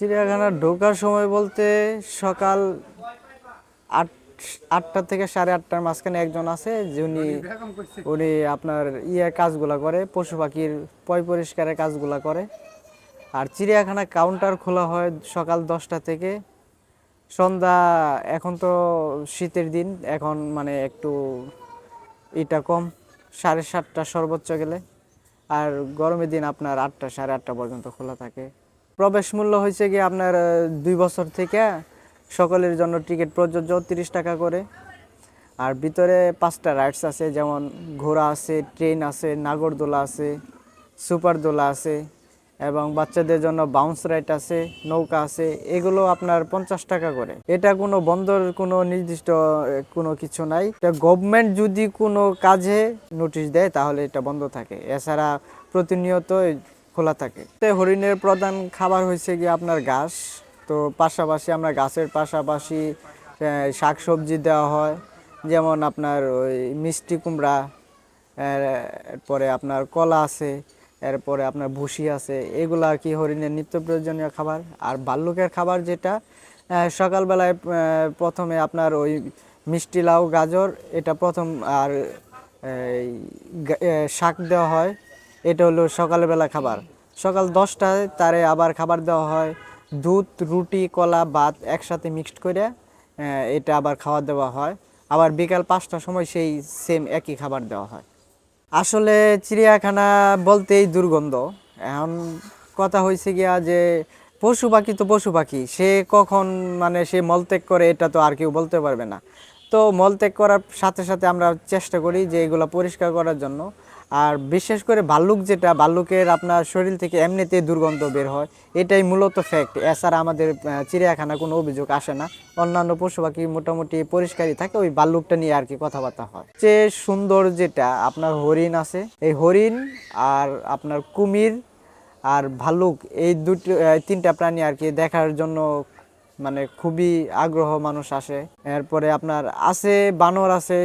চিড়িয়াখানা ঢোকার সময় বলতে সকাল আট, আটটা থেকে সাড়ে আটটার মাঝখানে একজন আছে, যিনি উনি আপনার ইয়ে কাজগুলা করে, পশু পাখির পয় পরিষ্কারের কাজগুলা করে। আর চিড়িয়াখানা কাউন্টার খোলা হয় সকাল দশটা থেকে। সন্ধ্যা এখন তো শীতের দিন, এখন মানে একটু এটা কম, সাড়ে সাতটা সর্বোচ্চ গেলে। আর গরমের দিন আপনার আটটা, সাড়ে আটটা পর্যন্ত খোলা থাকে। প্রবেশ মূল্য হয়েছে কি আপনার দুই বছর থেকে সকলের জন্য টিকিট প্রযোজ্য তিরিশ টাকা করে। আর ভিতরে পাঁচটা রাইডস আছে, যেমন ঘোড়া আছে, ট্রেন আছে, নাগরদোলা আছে সুপার দোলা আছে, এবং বাচ্চাদের জন্য বাউন্স রাইড আছে, নৌকা আছে, এগুলো আপনার পঞ্চাশ টাকা করে। এটা কোনো বন্দর, কোনো নির্দিষ্ট কোনো কিছু নাই। এটা গভর্নমেন্ট যদি কোনো কাজে নোটিশ দেয়, তাহলে এটা বন্ধ থাকে। এছাড়া প্রতিনিয়ত খোলা থাকে। হরিণের প্রধান খাবার হয়েছে গিয়ে আপনার ঘাস। তো পাশাপাশি আমরা গাছের পাশাপাশি শাক সবজি দেওয়া হয়। যেমন আপনার ওই মিষ্টি কুমড়া এরপরে আপনার কলা আছে, এরপরে আপনার ভুসি আছে। এগুলো আর কি হরিণের নিত্য প্রয়োজনীয় খাবার। আর ভাল্লুকের খাবার যেটা সকালবেলায় প্রথমে আপনার ওই মিষ্টি লাউ, গাজর, এটা প্রথম আর শাক দেওয়া হয়। এটা হলো সকালবেলা খাবার। সকাল দশটায় তারে আবার খাবার দেওয়া হয়। দুধ, রুটি, কলা, ভাত একসাথে মিক্সড করে এটা আবার খাওয়া দেওয়া হয়। আবার বিকাল পাঁচটার সময় সেই সেম একই খাবার দেওয়া হয়। আসলে চিড়িয়াখানা বলতেই দুর্গন্ধ। এখন কথা হয়েছে গিয়া যে পশু পাখি তো পশু পাখি। সে কখন মানে সে মলত্যাগ করে এটা তো আর কেউ বলতে পারবে না। তো মলত্যাগ করার সাথে সাথে আমরা চেষ্টা করি যে এগুলো পরিষ্কার করার জন্য। আর বিশেষ করে ভাল্লুক যেটা, ভাল্লুকের আপনার শরীর থেকে এমনিতে দুর্গন্ধ বের হয়, এটাই মূলত ফ্যাক্ট এছাড়া আমাদের চিড়িয়াখানা কোনো অভিযোগ আসে না। অন্যান্য পশু পাখি মোটামুটি পরিষ্কারই থাকে, ওই ভাল্লুকটা নিয়ে আর কি কথাবার্তা হয়। যে সুন্দর যেটা, আপনার হরিণ আছে, এই হরিণ আর আপনার কুমির আর ভাল্লুক, এই দুটো তিনটা প্রাণী আর কি দেখার জন্য মানে খুবই আগ্রহ মানুষ আসে। এরপরে আপনার আছে, বানর আছে,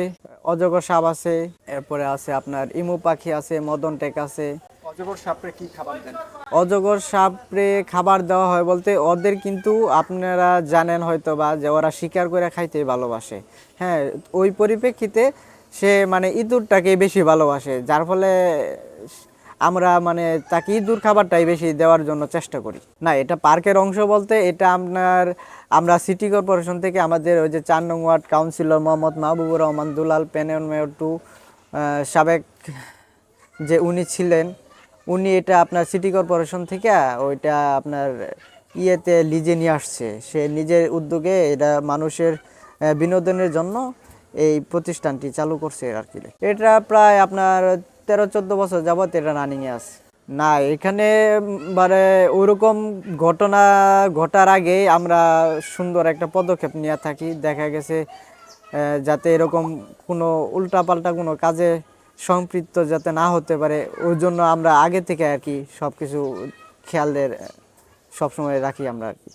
অজগর সাপ আছে এরপরে আছে আপনার ইমু পাখি আছে মদন টেক আছে। অজগর সাপড়ে কি খাবার দেন? অজগর সাপরে খাবার দেওয়া হয় বলতে ওদের কিন্তু আপনারা জানেন হয়তো বা যে ওরা শিকার করে খাইতে ভালোবাসে। হ্যাঁ ওই পরিপ্রেক্ষিতে সে মানে ইঁদুরটাকে বেশি ভালোবাসে যার ফলে আমরা মানে তাকে ইঁদুর খাবারটাই বেশি দেওয়ার জন্য চেষ্টা করি। না এটা পার্কের অংশ বলতে এটা আপনার আমরা সিটি কর্পোরেশন থেকে আমাদের ওই যে চার নং ওয়ার্ড কাউন্সিলর মোহাম্মদ মাহবুবুর রহমান দুলাল পেনেন মেয়র টু সাবেক যে উনি ছিলেন, উনি এটা আপনার সিটি কর্পোরেশন থেকে ওইটা আপনার ইয়েতে লিজে নিয়ে আসছে। সে নিজের উদ্যোগে এটা মানুষের বিনোদনের জন্য এই প্রতিষ্ঠানটি চালু করছে আর কি। এটা প্রায় আপনার তেরো, চোদ্দ বছর যাবত এটা রানিংয়ে আছে। না, এখানে মানে ওইরকম ঘটনা ঘটার আগে আমরা সুন্দর একটা পদক্ষেপ নিয়ে থাকি। দেখা গেছে যাতে এরকম কোনো উল্টাপাল্টা কোনো কাজে সম্পৃক্ত যাতে না হতে পারে, ওই জন্য আমরা আগে থেকে আর কি সব কিছু খেয়ালের সবসময় রাখি আমরা আর কি।